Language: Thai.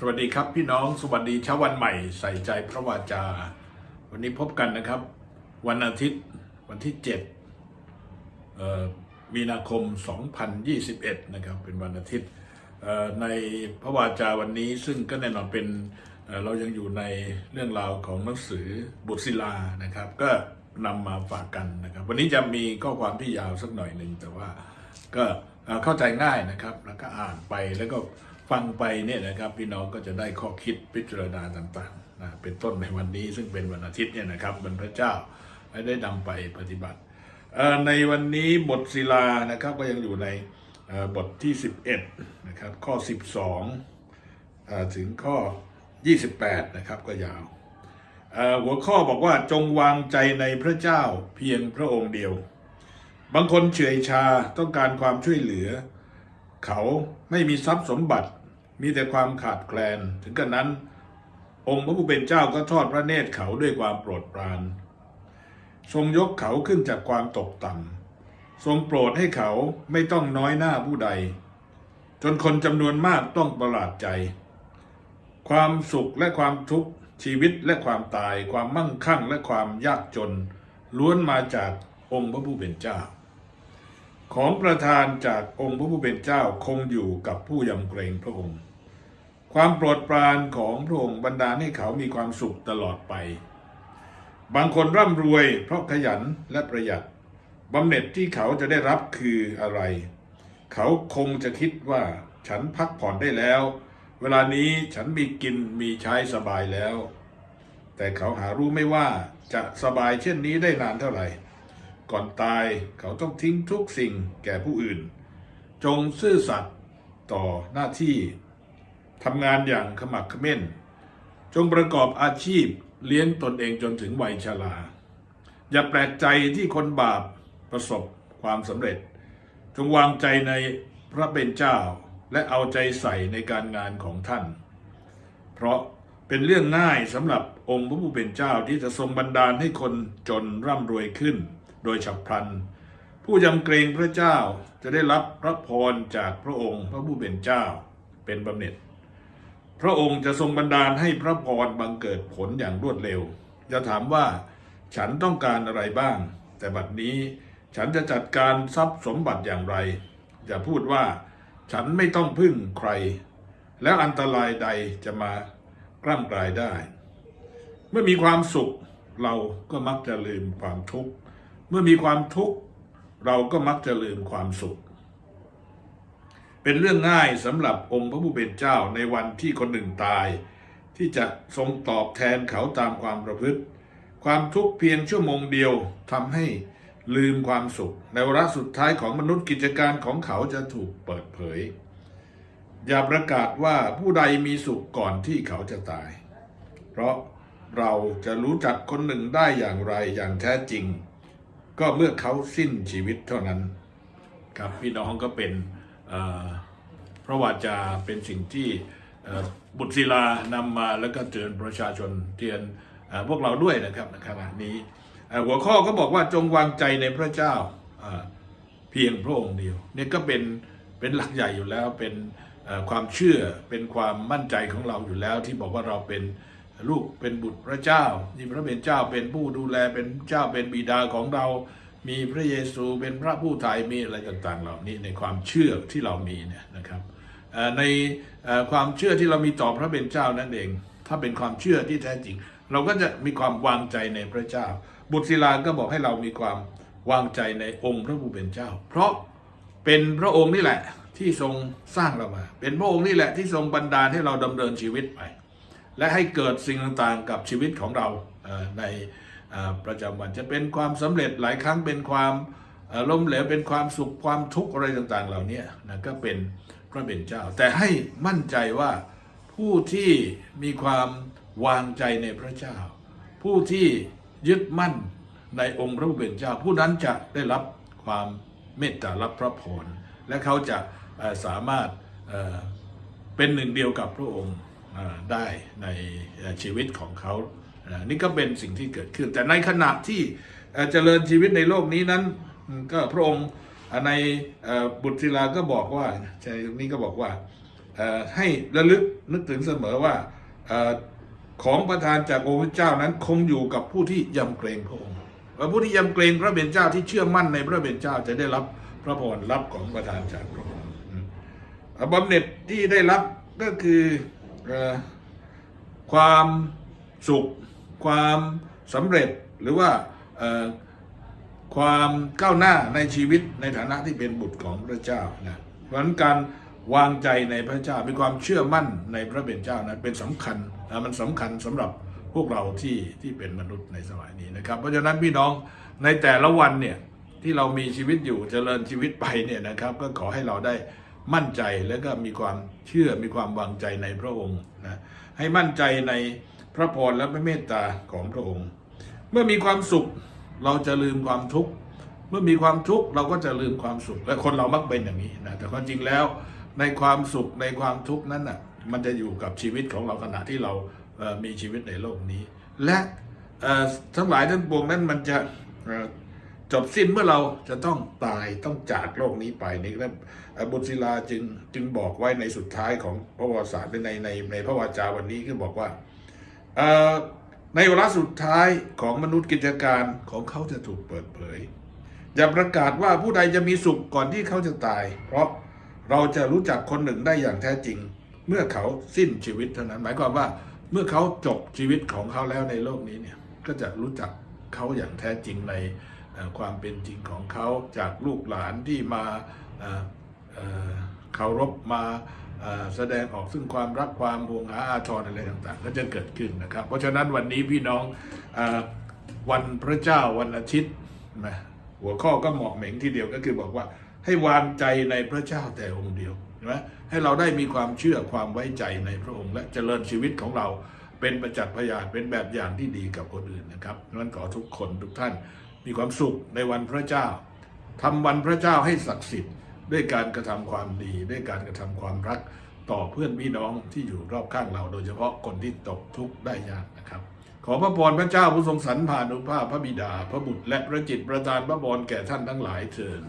สวัสดีครับพี่น้องสวัสดีเช้าวันใหม่ใส่ใจพระวาจา วันนี้พบกันนะครับ วันอาทิตย์วันที่7เอ่อมีนาคม 2021 นะครับ เป็นวันอาทิตย์ในพระวาจาวันนี้ซึ่งก็แน่นอนเป็นเเรายังอยู่ในเรื่องราวของหนังสือบุตรศิลานะครับ ก็นำมาฝากกันนะครับ วันนี้จะมีข้อความที่ยาวสักหน่อยหนึ่งแต่ว่าก็เข้าใจง่ายนะครับ แล้วก็อ่านไปแล้วก็ ฟังไปเนี่ยนะครับพี่น้องก็จะได้ข้อคิดพิจารณาต่างๆนะเป็นต้นในวันนี้ซึ่งเป็นวันอาทิตย์เนี่ยนะครับบรรพระเจ้าไม่ได้นำไปปฏิบัติ ในวันนี้บทศิลานะครับก็ยังอยู่ในบทที่ 11นะครับข้อ 12อถึงข้อ 28 นะครับก็ยาว หัวข้อบอกว่าจงวางใจในพระเจ้าเพียงพระองค์เดียว บางคนเฉื่อยชาต้องการความช่วยเหลือ เขาไม่มีทรัพย์สมบัติ มีแต่ความขาดแคลน ถึงกระนั้น องค์พระผู้เป็นเจ้าก็ทอดพระเนตรเขาด้วยความโปรดปราน ทรงยกเขาขึ้นจากความตกต่ำ ทรงโปรดให้เขาไม่ต้องน้อยหน้าผู้ใด จนคนจำนวนมากต้องประหลาดใจ ความสุขและความทุกข์ชีวิตและความตาย ความมั่งคั่งและความยากจน ล้วนมาจากองค์พระผู้เป็นเจ้า ของประทานจากองค์พระผู้เป็นเจ้าคงอยู่กับผู้ยำเกรงพระองค์ ความโปรดปรานของพระองค์บรรดาให้เขามีความสุขตลอดไป บางคนร่ำรวยเพราะขยันและประหยัดบำเหน็จที่เขาจะได้รับคืออะไร เขาคงจะคิดว่าฉันพักผ่อนได้แล้ว เวลานี้ฉันมีกินมีใช้สบายแล้ว แต่เขาหารู้ไม่ว่าจะสบายเช่นนี้ได้นานเท่าไหร่ ก่อนตายเขาต้องทิ้งทุกสิ่งแก่ผู้อื่น จงซื่อสัตย์ต่อหน้าที่ทำงานอย่างขมักเขม้น จงประกอบอาชีพเลี้ยงตนเองจนถึงวัยชราอย่าแปลกใจที่คนบาปประสบความสำเร็จ จงวางใจในพระเป็นเจ้า และเอาใจใส่ในการงานของท่าน เพราะเป็นเรื่องง่ายสำหรับองค์พระผู้เป็นเจ้าที่จะทรงบันดาลให้คนจนร่ำรวยขึ้น โดยฉับพลัน ผู้ยำเกรงพระเจ้าจะได้รับพระพรจากพระองค์พระผู้เป็นเจ้าเป็นบำเหน็จ พระองค์จะทรงบันดาลให้พระพรบังเกิดผลอย่างรวดเร็ว จะถามว่าฉันต้องการอะไรบ้าง แต่บัดนี้ฉันจะจัดการทรัพย์สมบัติอย่างไร อย่าพูดว่าฉันไม่ต้องพึ่งใคร แล้วอันตรายใดจะมากล้ำกลายได้ เมื่อมีความสุขเราก็มักจะลืมความทุกข์ เมื่อมีความทุกข์เราก็มักจะลืมความสุข เป็นเรื่องง่ายสำหรับองค์พระผู้เป็นเจ้าในวันที่คนหนึ่งตาย ที่จะทรงตอบแทนเขาตามความประพฤติ ความทุกข์เพียงชั่วโมงเดียวทำให้ลืมความสุข ในวาระสุดท้ายของมนุษย์กิจการของเขาจะถูกเปิดเผย อย่าประกาศว่าผู้ใดมีสุขก่อนที่เขาจะตาย เพราะเราจะรู้จักคนหนึ่งได้อย่างไรอย่างแท้จริง ก็เมื่อเขาสิ้นชีวิตเท่านั้นครับพี่น้องก็เป็นพระวาจาเป็นสิ่งที่บุตรศิลานำมาแล้วก็เตือนประชาชนเตือนอพวกเราด้วยนะครับในขณะนี้หัวข้อก็บอกว่าจงวางใจในพระเจ้าเพียงพระองค์เดียวเนี่ยก็เป็นเป็นหลักใหญ่อยู่แล้วเป็นความเชื่อเป็นความมั่นใจของเราอยู่แล้วที่บอกว่าเราเป็น ลูกเป็นบุตรพระเจ้าที่พระเป็นเจ้าเป็นผู้ดูแลเป็นเจ้าเป็นบิดาของเรา มีพระเยซูเป็นพระผู้ไถ่มีอะไรต่างๆ เหล่านี้ในความเชื่อที่เรามีเนี่ยนะครับในความเชื่อที่เรามีต่อพระเป็นเจ้านั่นเอง ถ้าเป็นความเชื่อที่แท้จริง เราก็จะมีความวางใจในพระเจ้า บุตรศิลาก็บอกให้เรามีความวางใจในองค์พระผู้เป็นเจ้า เพราะเป็นพระองค์นี่แหละที่ทรงสร้างเรามา เป็นพระองค์นี่แหละที่ทรงบันดาลให้เราดำเนินชีวิตไป และให้เกิดสิ่งต่างๆกับชีวิตของเราในประจำวันจะเป็นความสำเร็จหลายครั้งเป็นความล้มเหลวเป็นความสุขความทุกข์อะไรต่างๆ เหล่านี้นะก็เป็นพระเป็นเจ้า แต่ให้มั่นใจว่าผู้ที่มีความวางใจในพระเจ้า ผู้ที่ยึดมั่นในองค์พระผู้เป็นเจ้า ผู้นั้นจะได้รับความเมตตารับพระพรและเขาจะสามารถเป็นหนึ่งเดียวกับพระองค์ ได้ในชีวิตของเขา นี่ก็เป็นสิ่งที่เกิดขึ้น แต่ในขณะที่เจริญชีวิตในโลกนี้นั้น ก็พระองค์ในบุตรศิลาก็บอกว่าใช่นี้ก็บอกว่าให้ระลึกนึกถึงเสมอว่าของประทานจากองค์พระเจ้านั้นคงอยู่กับผู้ที่ยำเกรงพระองค์ว่าผู้ที่ยำเกรงพระเบญเจ้าที่เชื่อมั่นในพระเบญเจ้าจะได้รับพระพรรับของประทานจากพระองค์อืมอ่าบำเหน็จที่ได้รับก็คือ ความสุข ความสำเร็จหรือว่าความก้าวหน้าในชีวิตในฐานะที่เป็นบุตรของพระเจ้านะเพราะฉะนั้นการวางใจในพระเจ้ามีความเชื่อมั่นในพระเป็นเจ้านั้นเป็นสำคัญนะมันสำคัญสำหรับพวกเราที่ที่เป็นมนุษย์ในสมัยนี้นะครับ เพราะฉะนั้นพี่น้องในแต่ละวันเนี่ยที่เรามีชีวิตอยู่เจริญชีวิตไปเนี่ยนะครับ ก็ขอให้เราได้ มั่นใจแล้วก็มีความเชื่อมีความวางใจในพระองค์นะให้มั่นใจในพระพรและพระเมตตาของพระองค์ เมื่อมีความสุขเราจะลืมความทุกข์เมื่อมีความทุกข์เราก็จะลืมความสุขและคนเรามักเป็นอย่างนี้นะแต่ความจริงแล้วในความสุขในความทุกข์นั้นน่ะมันจะอยู่กับชีวิตของเราขณะที่เรามีชีวิตในโลกนี้ และทั้งหลายทั้งปวงนั้นมันจะ จบสิ้นเมื่อเราจะต้องตายต้องจากโลกนี้ไปนี่ครับบุตรศิลาจึงจึงบอกไว้ในสุดท้ายของพระวสารในในในในพระวาจาวันนี้คือบอกว่าในเวลาสุดท้ายของมนุษย์กิจการของเขาจะถูกเปิดเผย อย่าประกาศว่าผู้ใดจะมีสุขก่อนที่เขาจะตาย เพราะเราจะรู้จักคนหนึ่งได้อย่างแท้จริง เมื่อเขาสิ้นชีวิตเท่านั้น หมายความว่าเมื่อเขาจบชีวิตของเขาแล้วในโลกนี้เนี่ยก็จะรู้จักเขาอย่างแท้จริงใน ความเป็นจริงของเขาจากลูกหลานที่มาเคารพมาแสดงออกซึ่งความรักความห่วงหาอาทรอะไรต่างๆ ก็จะเกิดขึ้นนะครับ เพราะฉะนั้นวันนี้พี่น้องอวันพระเจ้าวันอาทิตย์นะหัวข้อก็เหมาะเหม่งทีเดียวก็คือบอกว่าให้วางใจในพระเจ้าแต่องค์เดียวใช่ไหมให้เราได้มีความเชื่อความไว้ใจในพระองค์ และเจริญชีวิตของเราเป็นประจักษ์พยานเป็นแบบอย่างที่ดีกับคนอื่นนะครับนั้นขอทุกคนทุกท่าน มีความสุขในวันพระเจ้าทำวันพระเจ้าให้ศักดิ์สิทธิ์ด้วยการกระทำความดีด้วยการกระทำความรักต่อเพื่อนพี่น้องที่อยู่รอบข้างเรา โดยเฉพาะคนที่ตกทุกข์ได้ยากนะครับ ขอพระพรพระเจ้าผู้ทรงสรรผ่านุภาพพระบิดา พระบุตรและพระจิตประทานพระพรแก่ท่านทั้งหลายเถิด